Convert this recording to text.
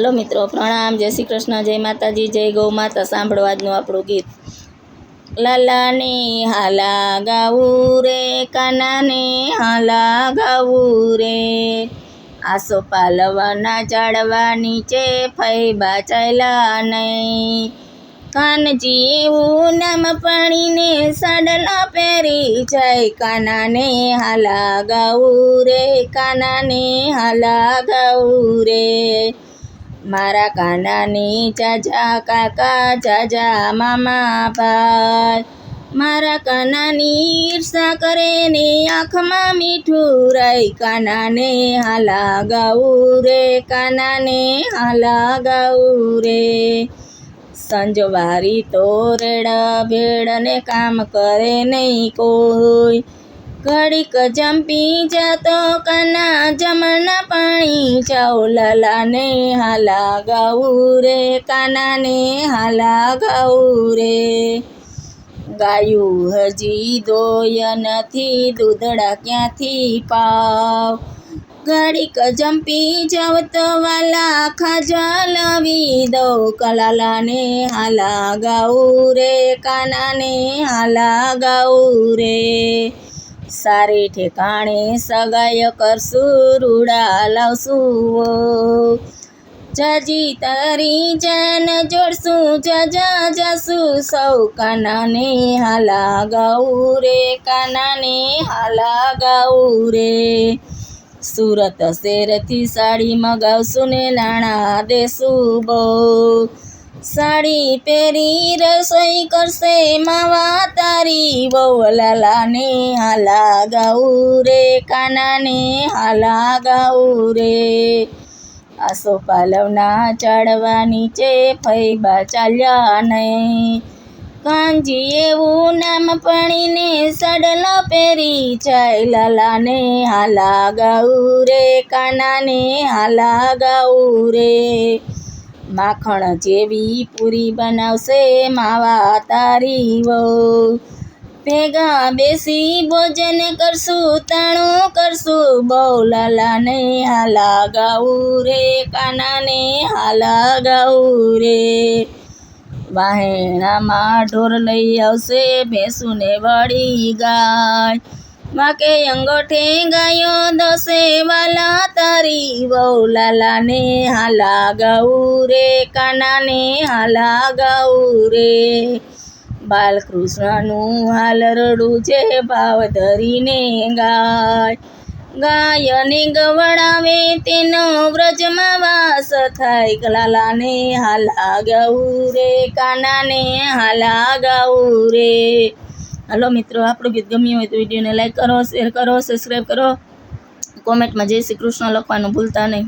હાલો મિત્રો, પ્રણામ, જય શ્રી કૃષ્ણ, જય માતાજી, જય ગૌ માતા સાંભળો આજનું આપણું ગીત. લાલાને હાલા ગાવું રે, કાનાને હાલા ગાવું રે. આસો પાલવાના ઝાડવા નીચે ફૈબા ચાલ્યા નહીં. કાનજી એવું નામ પાણીને સાડલા પહેરી જાય. કાનાને હાલા ગાવું રે, કાનાને હાલા ગાવું રે. મારા કાનાની જાજા કાકા જાજા મામા, ભાઈ. મારા કાનાની ઈર્ષા કરે ને આંખમાં મીઠું રાઈ કાનાને હાલા ગાવું રે, કાનાને હાલા ગાવું રે. સંજવારી તો રેડા ભેડને કામ કરે નહીં કોઈ. ઘડીક જંપી જતો, કાના જમના પાણી જાઓ લાલાને હાલા ગાવું રે, કાનાને હાલા ગાવું રે. ગાયું હજી દોય નથી, દૂધડા ક્યાંથી પાવ? ઘડીક જંપી જવતો, વાલા ખાજા લાવી દો કલાલાને હાલા ગાવું રે, કાનાને હાલા ગાવું રે. સારી ઠેકાણે સગાય કરશું, રૂડા લાવશું જજી તારી જાન જોડશું, જજા જાસું સૌ કાનાને હાલા ગાઉ રે, કાનાને હાલા ગાઉ રે. સુરત શેરથી સાડી મગાવશું ને નાણા દેશું બહુ. સાડી પહેરી રસોઈ કરશે માવા તારી બહુ હાલા ગાઉ રે, કાનાને હાલા ગાઉ રે. આસો પાલવના ચડવા નીચે ફૈબા ચાલ્યા નહીં. કાંજી એવું નામ પણીને સડલા પહેરી. જાય લાલાને હાલા ગાઉ રે, કાનાને હાલા ગાઉ રે. માખણ જેવી પૂરી બનાવશે માવા તારી વહુ ભેગા બેસી ભોજન કરશું, તાણું કરશું, બહુ લાલાને હાલા ગાવું રે, કાનાને હાલા ગાવું રે. વાહેણામાં ઢોર લઈ આવશે, ભેંસુને વળી ગાય. વાકે અંગોઠે ગાયો દસે વાલા તારી વહુ લાલાને હાલા ગૌ રે, કાનાને હાલા ગૌ રે. બાલકૃષ્ણનું હાલ રડું છે, ભાવ ધરીને ગાય. ગાયને ગવડાવે તેનો વ્રજમાં વાસ થાય, લાલાને હાલા ગૌ રે, કાનાને હાલા ગૌ રે. હલો મિત્રો, આપણું ગીત ગમ્યું હોય તો વિડીયોને લાઈક કરો શેર કરો સબસ્ક્રાઈબ કરો. કોમેન્ટમાં જય શ્રી કૃષ્ણ લખવાનું ભૂલતા નહીં.